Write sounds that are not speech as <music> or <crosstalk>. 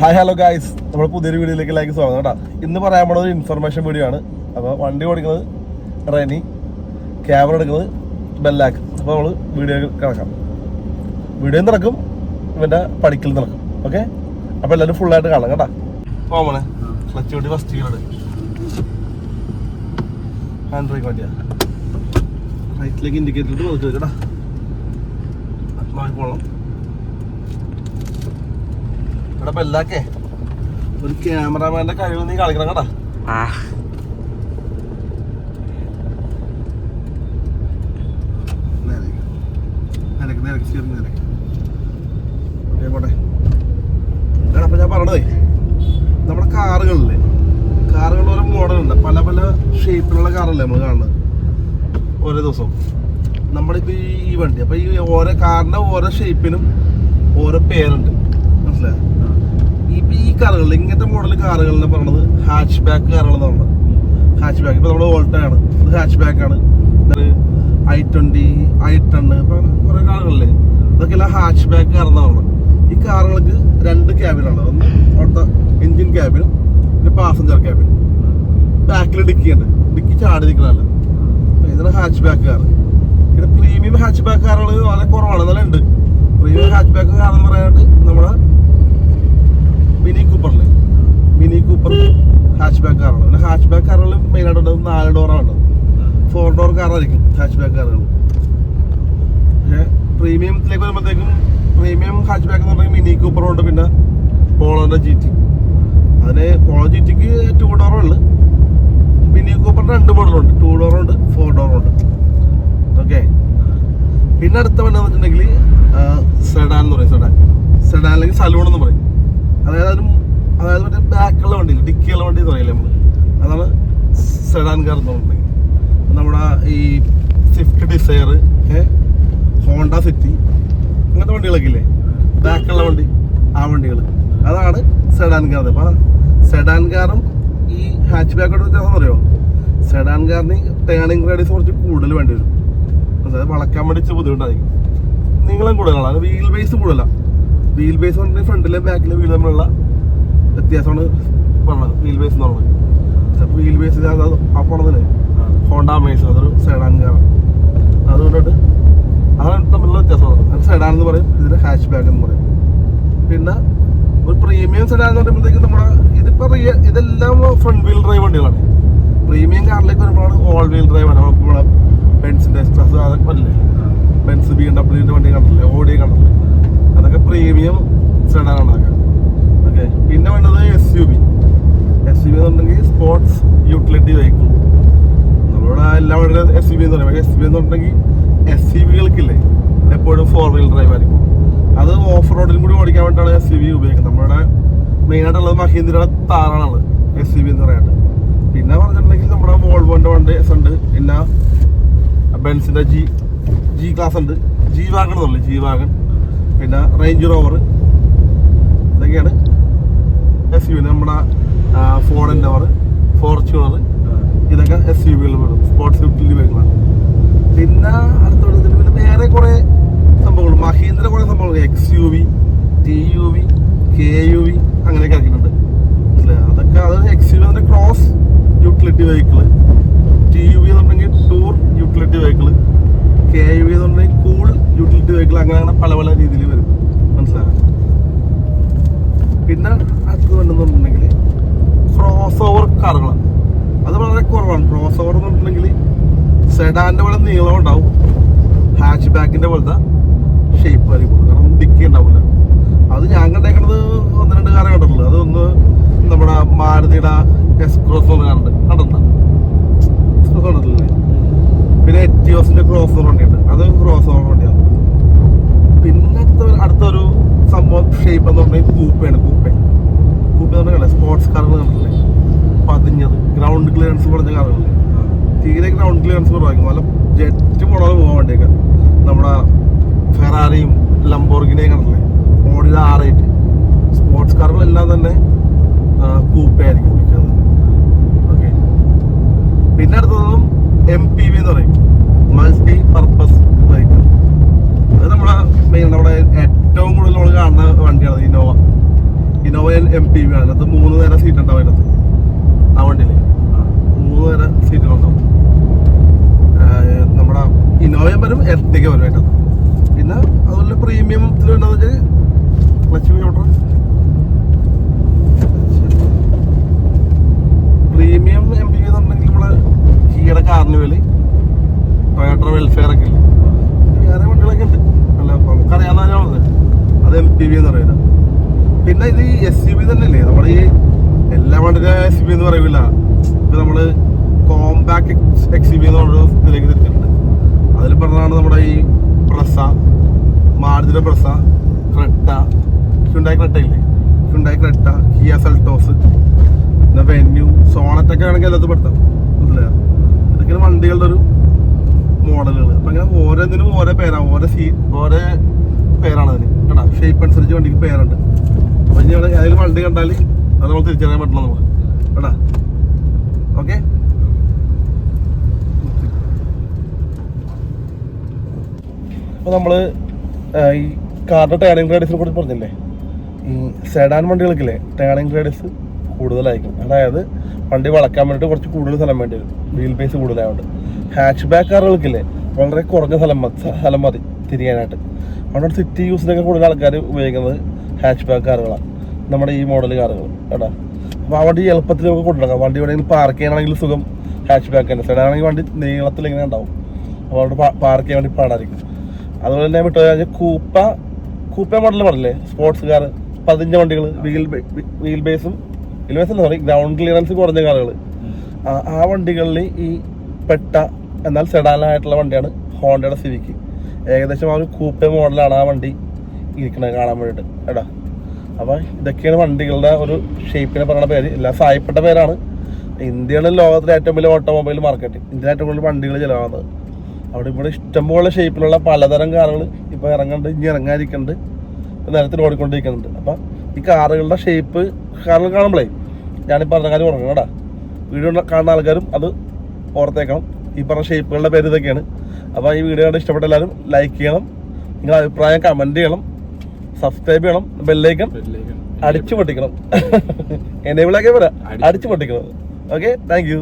Hi hello guys നമ്മുടെ പുതിയൊരു വീഡിയോയിലേക്ക് ലൈക്ക് സ്വാഗതം കേട്ടോ. ഇന്ന് പറയാൻ പോണത് ഒരു ഇൻഫർമേഷൻ വീഡിയോ ആണ്. അപ്പോൾ വണ്ടി ഓടിക്കുന്നത് റെനി ക്യാമറ എടുക്കുന്നത് ബെല്ലാക്ക്. അപ്പോൾ നമ്മൾ വീഡിയോ കിടക്കാം വീഡിയോ നടക്കും ഇവന്റെ പഠിക്കൽ നടക്കും. ഓക്കെ അപ്പോൾ എല്ലാവരും ഫുള്ളായിട്ട് കാണാം കേട്ടോ. പോകണേ ക്ലച്ച് വണ്ടി ഫസ്റ്റ് ഗിയർ ഹാൻഡ് ബ്രേക്ക് വണ്ടിയാണ് റൈറ്റിലേക്ക് ഇൻഡിക്കേറ്റർ പതുക്കെ കേട്ടാ. പോകണം ഇവിടെ ഒരു ക്യാമറാമാന്റെ കഴിവ് നീ കളിക്കണം കേട്ടാ. ഞാൻ പറഞ്ഞതേ നമ്മുടെ കാറുകളില്ലേ? കാറുകൾ ഓരോ മോഡലുണ്ട്. പല പല ഷേപ്പിലുള്ള കാറല്ലേ നമ്മൾ കാണുന്നത്? ഓരോ ദിവസവും. നമ്മളിപ്പോ ഈ വണ്ടി. അപ്പൊ ഈ ഓരോ കാറിന്റെ ഓരോ ഷേപ്പിനും ഓരോ പേരുണ്ട്. മനസ്സിലായോ? ഈ കാറുകളിൽ ഇങ്ങനത്തെ മോഡൽ കാറുകൾ പറയണത് ഹാച്ച് ബാക്ക് കാറുകളെന്നാണ്. പറഞ്ഞത് ഹാച്ച് ബാക്ക് ഇപ്പൊ നമ്മുടെ ആണ്. ഇത് ഹാച്ച് ബാക്ക് ആണ് ഐ ട്വന്റി ഐ ടെണ് ഇപ്പൊ കുറെ കാറുകളില്ലേ അതൊക്കെ എല്ലാം ഹാച്ച് ബാക്ക് കാറുന്നതാണ് ഈ കാറുകൾക്ക് രണ്ട് ക്യാബിനാണ് ഒന്ന് അവിടുത്തെ എഞ്ചിൻ ക്യാബിനും പിന്നെ പാസഞ്ചർ ക്യാബിനും ബാക്കിൽ ഡിക്കിയുണ്ട് ഡിക്കി ചാടി നിൽക്കണല്ല ഇതാണ് ഹാച്ച് ബാക്ക് കാർ പിന്നെ പ്രീമിയം ഹാച്ച് ബാക്ക് കാറുകൾ വളരെ കുറവാണ്. എന്നാലും ഉണ്ട്. പ്രീമിയം ഹാച്ച് ബാക്ക് കാർ എന്ന് പറയാനായിട്ട് നമ്മുടെ മിനി കൂപ്പറിൽ. മിനി കൂപ്പർ ഹാച്ച് ബാക്ക് കാറാണ് പിന്നെ ഹാച്ച് ബാക്ക് കാറുകൾ മെയിനായിട്ട് ഉള്ളത് നാല് ഡോറാണ് ഫോർ ഡോർ കാറായിരിക്കും ഹാച്ച് ബാക്ക് കാറുകൾ പക്ഷേ പ്രീമിയത്തിലേക്ക് വരുമ്പോഴത്തേക്കും പ്രീമിയം ഹാച്ച് ബാക്ക് എന്ന് പറഞ്ഞാൽ മിനി കൂപ്പറുണ്ട് പിന്നെ പോളോന്റെ ജി ടി അതിന് പോളോ ജി ടിക്ക് ടു ഡോറുണ്ട് മിനി കൂപ്പറിന് രണ്ട് മോഡലുണ്ട് ടു ഡോറുണ്ട് ഫോർ ഡോറുണ്ട് ഓക്കെ പിന്നെ അടുത്ത വണ്ടി എന്ന് വെച്ചിട്ടുണ്ടെങ്കിൽ സെഡാൻ എന്ന് പറയും. സെഡാൻ സെഡാൻ അല്ലെങ്കിൽ സലൂൺ എന്ന് പറയും. അതായത് അതായത് മറ്റേ ബാക്കുള്ള വണ്ടി ഡിക്കിയുള്ള വണ്ടി എന്ന് പറയില്ലേ നമ്മൾ അതാണ് സെഡാൻ കാർ എന്ന് പറഞ്ഞിട്ടുണ്ടെങ്കിൽ നമ്മുടെ ഈ സ്വിഫ്റ്റ് ഡിസയർ ഹോണ്ട സിറ്റി അങ്ങനത്തെ വണ്ടികളൊക്കെ ഇല്ലേ? ബാക്കുള്ള വണ്ടി ആ വണ്ടികൾ അതാണ് സെഡാൻ കാർ അപ്പോൾ സെഡാൻ കാറും ഈ ഹാച്ച് ബാക്കോട് വ്യത്യാസം അറിയോ? സെഡാൻ കാറിന് ടേണിംഗ് റേഡിയസ് കുറച്ച് കൂടുതൽ വേണ്ടി വരും. അതായത് വളക്കാൻ വേണ്ടി ബുദ്ധിമുട്ടായിരിക്കും. നീളം കൂടുതലാണ്. വീൽ ബേസ് കൂടുതലാണ് വീൽ ബേസ് പറഞ്ഞിട്ട് ഫ്രണ്ടിലെ ബാക്കിലെ വീൽ തമ്മിലുള്ള വ്യത്യാസമാണ് പറഞ്ഞത് വീൽ ബേസ് എന്ന് പറഞ്ഞത്. ചിലപ്പോൾ വീൽ ബേസ് പോണതില്ലേ ഹോണ്ട മേസ് അതൊരു സെഡാൻ കാറാണ് അതുകൊണ്ടിട്ട് അതാണ് തമ്മിലുള്ള വ്യത്യാസം. അത് സെഡാൻ എന്ന് പറയും ഇതിന് ഹാച്ച് ബാക്ക് എന്ന് പറയും. പിന്നെ ഒരു പ്രീമിയം സെഡാൻ എന്ന് പറയുമ്പോഴത്തേക്ക് നമ്മുടെ ഇതിപ്പോൾ റിയ ഇതെല്ലാം ഫ്രണ്ട് വീൽ ഡ്രൈവ് വണ്ടികളാണ്. പ്രീമിയം കാറിലേക്ക് വരുമ്പോഴാണ് ഓൾ വീൽ ഡ്രൈവ് ആണ്. നമ്മളെ ബെൻസിന്റെ എക്സ്ട്രാസ് അതൊക്കെ അല്ലേ ബെൻസ് ബി എം ഡബ്ല്യൂന്റെ വണ്ടി കണ്ടില്ലേ ഓടി കണ്ടില്ലേ അതൊക്കെ പ്രീമിയം അതൊക്കെ. ഓക്കെ പിന്നെ വേണ്ടത് S U V S U V എന്നുണ്ടെങ്കിൽ സ്പോർട്സ് യൂട്ടിലിറ്റി വെഹിക്കിൾ നമ്മളിവിടെ എല്ലാ വണ്ടിയുടെ എസ് യു ബി എന്ന് പറയുമ്പോൾ എസ് യു ബി എന്ന് പറഞ്ഞിട്ടുണ്ടെങ്കിൽ എസ് യു ബികൾക്കില്ലേ എപ്പോഴും ഫോർ വീൽ ഡ്രൈവ് ആയിരിക്കും. അത് ഓഫ് റോഡിലും കൂടി ഓടിക്കാൻ വേണ്ടിയിട്ടാണ് എസ് യു ബി ഉപയോഗിക്കുന്നത്. നമ്മുടെ മെയിനായിട്ടുള്ളത് മഹീന്ദ്രയുടെ താറാണുള്ളത് എസ് യു ബി എന്ന് പറയാണ്ട് പിന്നെ പറഞ്ഞിട്ടുണ്ടെങ്കിൽ നമ്മുടെ വോൾവോന്റെ വണ്ടി എസ് ഉണ്ട്. പിന്നെ ബെൻസിന്റെ ജി ജി ക്ലാസ് ഉണ്ട്. ജി വാഗൺ എന്നുള്ളത് ജി വാഗൺ പിന്നെ റേഞ്ച് റോവർ. ഇതൊക്കെയാണ് എസ് യു നമ്മുടെ ഫോർഡ് എൻഡവർ ഫോർച്യൂണർ ഇതൊക്കെ എസ് യു വികൾ വരും. സ്പോർട്സ് യൂട്ടിലിറ്റി വെഹിക്കിളാണ് പിന്നെ അടുത്തോട് ഇതിന് പിന്നെ വേറെ കുറേ സംഭവങ്ങൾ മഹീന്ദ്ര കുറേ സംഭവങ്ങൾ X U V T U V K U V അങ്ങനെയൊക്കെ ഇറക്കിയിട്ടുണ്ട്. അല്ലേ? അതൊക്കെ അത് എക്സ് യു വിന്റെ cross utility vehicle T U V എന്നുണ്ടെങ്കിൽ tour utility vehicle K U V എന്നുണ്ടെങ്കിൽ കൂൾ യൂട്ടിലിറ്റി വെഹിക്കിൾ അങ്ങനെ അങ്ങനെ പല പല രീതിയിൽ വരും. മനസ്സിലായോ? പിന്നെ അടുത്ത് വേണ്ടെന്നുണ്ടെങ്കിൽ ക്രോസ് ഓവർ കാറുകളാണ്. അത് വളരെ കുറവാണ്. ക്രോസ് ഓവർ എന്ന് പറഞ്ഞിട്ടുണ്ടെങ്കിൽ സെഡാന്റെ പോലെ നീളം ഉണ്ടാവും. ഹാച്ച് ബാക്കിന്റെ പോലത്തെ ഷേപ്പ് ആയിരിക്കും. കാരണം ഡിക്കി ഉണ്ടാവില്ല. അത് ഞാൻ കണ്ടേക്കണത് ഒന്ന് രണ്ട് കാറേ കണ്ടിട്ടുള്ളൂ. അതൊന്ന് നമ്മുടെ മാരുതിയുടെ എസ് ക്രോസ് എന്ന് കാണുന്നുണ്ട് കണ്ടിട്ടുണ്ടോ? എസ് ക്രോസ് കണ്ടിട്ടില്ലേ പിന്നെ എറ്റിയോസിന്റെ ക്രോസ് ഓവർ വണ്ടിയുണ്ട്. അത് ക്രോസ് ഓവർ വണ്ടിയാണ്. പിന്നെ അടുത്ത അടുത്തൊരു സംഭവം ഷേപ്പ് എന്ന് പറഞ്ഞാൽ കൂപ്പയാണ് കൂപ്പ കൂപ്പ എന്ന് പറഞ്ഞാൽ സ്പോർട്സ് കാറുകൾ കണ്ടില്ലേ പതിഞ്ഞത്. ഗ്രൗണ്ട് ക്ലിയറൻസ് കുറഞ്ഞ കാറുകളില്ലേ തീരെ ഗ്രൗണ്ട് ക്ലിയറൻസ് കുറവായിരിക്കും നല്ല ജെറ്റ് മോഡൽ പോകാൻ വേണ്ടിയൊക്കെ. നമ്മുടെ ഫെറാറിയും ലംബോർഗിനെയും കണ്ടില്ലേ ആർ എയ്റ്റ് സ്പോർട്സ് കാറുകളെല്ലാം തന്നെ കൂപ്പയായിരിക്കും ഓക്കെ പിന്നെ അടുത്തതും എം പി വി എന്ന് പറയും. മൾട്ടി പർപ്പസ് വെഹിക്കിൾ അത് നമ്മുടെ മെയിൻ നമ്മുടെ ഏറ്റവും കൂടുതൽ നമ്മൾ കാണുന്ന വണ്ടിയാണ് Innova Innova M P V ആണ്. അതിനകത്ത് മൂന്ന് നേരം സീറ്റ് ഉണ്ടാവും അതിനകത്ത് ആ വണ്ടിയിൽ മൂന്ന് നേരം സീറ്റുകൾ ഉണ്ടാവും. നമ്മുടെ ഇന്നോവയും വരും എർട്ടിക്ക വരും അതിനകത്ത്. പിന്നെ അതുപോലെ പ്രീമിയം എന്താണെന്ന് വെച്ചാൽ ക്ലച്ച് ചോട്ടർ പ്രീമിയം എം പി എന്നുണ്ടെങ്കിൽ നമ്മൾ കിയുടെ കാർണിവൽ ടൊയോട്ട വെൽഫെയർ ഒക്കെ ഇല്ലേ വേറെ വണ്ടികളൊക്കെ ഉണ്ട് അല്ല അപ്പൊ നമുക്കറിയാവുന്നതാണ് പി വി എന്ന് പറയുന്നത്. പിന്നെ ഇത് എസ് യു വി തന്നെയല്ലേ? നമ്മുടെ ഈ എല്ലാ വണ്ടിയുടെ എസ് യു വി എന്ന് പറയൂല ഇപ്പൊ നമ്മൾ കോമ്പാക്ട് എക്സ് യു വി എന്ന് പറഞ്ഞൊരു ഇതിലേക്ക് തിരിച്ചിട്ടുണ്ട്. അതിൽ പറഞ്ഞതാണ് നമ്മുടെ ഈ പ്രസ മാരുതിയുടെ പ്രസ ക്രെട്ട ഹ്യുണ്ടായി ഇല്ലേ? ഹ്യുണ്ടായി ക്രെട്ട ഹിയ സെൽട്ടോസ് പിന്നെ വെന്യൂ സോണറ്റൊക്കെ ആണെങ്കിൽ എല്ലാത്തും പെടുത്താം. മനസ്സിലായോ? ഇതൊക്കെയാണ് വണ്ടികളുടെ ഒരു മോഡലുകൾ അപ്പൊ ഇങ്ങനെ ഓരോന്നിനും ഓരോ പേരാണ് ഓരോ സീ ഓരോ പേരാണ് അതിന് കേട്ടോ ഷേപ്പ് അനുസരിച്ച് വണ്ടിക്ക് പേരുണ്ട്. അപ്പൊ ഇനി ഏതെങ്കിലും വണ്ടി കണ്ടാൽ അത് നമ്മൾ തിരിച്ചറിയാൻ പറ്റണം നമുക്ക്. കേട്ടാ ഓക്കെ അപ്പൊ നമ്മൾ ആ, ഈ കാറിന്റെ ടേണിംഗ് റേഡിയസിനെ കുറിച്ച് പറഞ്ഞില്ലേ? ഈ സെഡാൻ വണ്ടികൾക്കില്ലേ ടേണിംഗ് റേഡിയസ് കൂടുതലായിരിക്കും. അതായത് വണ്ടി വളക്കാൻ വേണ്ടിയിട്ട് കുറച്ച് കൂടുതൽ സ്ഥലം വേണ്ടി വരും. വീൽ ബേസ് കൂടുതലായതുകൊണ്ട് ഹാച്ച് ബാക്ക് കാറുകൾക്കില്ലേ വളരെ കുറഞ്ഞ സ്ഥലം സ്ഥലം മതി തിരിയാനായിട്ട്. അതുകൊണ്ട് സിറ്റി യൂസിനൊക്കെ കൂടുതൽ ആൾക്കാർ ഉപയോഗിക്കുന്നത് ഹാച്ച് ബാക്ക് കാറുകളാണ് നമ്മുടെ ഈ മോഡൽ കാറുകൾ കേട്ടോ. അപ്പോൾ ആ വണ്ടി എളുപ്പത്തിൽ നമുക്ക് കൊണ്ടുനടക്കാം. വണ്ടി എവിടെയെങ്കിലും പാർക്ക് ചെയ്യാനാണെങ്കിൽ സുഖം ഹാച്ച് ബാക്ക് തന്നെ. സൈഡാണെങ്കിൽ വണ്ടി നീളത്തിൽ ഇങ്ങനെ ഉണ്ടാവും. അപ്പോൾ അവിടെ പാർക്ക് ചെയ്യാൻ വേണ്ടി പാടായിരിക്കും. അതുപോലെ തന്നെ വിട്ടു കഴിഞ്ഞാൽ കൂപ്പ കൂപ്പ മോഡൽ പറഞ്ഞില്ലേ? സ്പോർട്സ് കാർ പതിനഞ്ച് വണ്ടികൾ വീൽ വീൽ ബേസും വീൽ ബേസ് അല്ല സോറി ഗ്രൗണ്ട് ക്ലിയറൻസ് കുറഞ്ഞ കാറുകൾ. ആ വണ്ടികളിൽ ഈ പെട്ട എന്നാൽ സെഡാനായിട്ടുള്ള വണ്ടിയാണ് ഹോണ്ടയുടെ സിവിക്ക് ഏകദേശം ആ ഒരു കൂപ്പ മോഡലാണ് ആ വണ്ടി ഇരിക്കുന്നത് കാണാൻ വേണ്ടിയിട്ട്. എടാ. അപ്പോൾ ഇതൊക്കെയാണ് വണ്ടികളുടെ ഒരു ഷേപ്പിനെ പറയുന്ന പേര്. എല്ലാം സായപ്പെട്ട പേരാണ്. ഇന്ത്യയിലെ ലോകത്തിലെ ഏറ്റവും വലിയ ഓട്ടോമൊബൈൽ മാർക്കറ്റ് ഇന്ത്യയിലെ ഏറ്റവും കൂടുതൽ വണ്ടികൾ ചിലവാകുന്നത്. അവിടെ ഇവിടെ ഇഷ്ടംപോലെ ഷേപ്പിലുള്ള പലതരം കാറുകൾ ഇപ്പോൾ ഇറങ്ങുന്നുണ്ട് ഇനി ഇറങ്ങാതിരിക്കുന്നുണ്ട് നിരത്തിൽ ഓടിക്കൊണ്ടിരിക്കുന്നുണ്ട്. അപ്പം ഈ കാറുകളുടെ ഷേപ്പ് കാറുകൾ കാണുമ്പോഴേ ഞാനിപ്പോൾ പറഞ്ഞ കാര്യം ഉറങ്ങണം കേട്ടോ വീഡിയോ കാണുന്ന ആൾക്കാരും അത് ഓർത്തേക്കണം. ഈ പറഞ്ഞ ഷേപ്പുകളുടെ പേര് ഇതൊക്കെയാണ്. അപ്പോൾ ഈ വീഡിയോ കണ്ട് ഇഷ്ടപ്പെട്ട എല്ലാവരും ലൈക്ക് ചെയ്യണം. നിങ്ങളുടെ അഭിപ്രായം കമന്റ് ചെയ്യണം. സബ്സ്ക്രൈബ് ചെയ്യണം. ബെല്ലൈക്കൺ അടിച്ചു പൊട്ടിക്കണം എനേബിളൊക്കെ <laughs> വരാം അടിച്ചു പൊട്ടിക്കണം ഓക്കെ താങ്ക് യു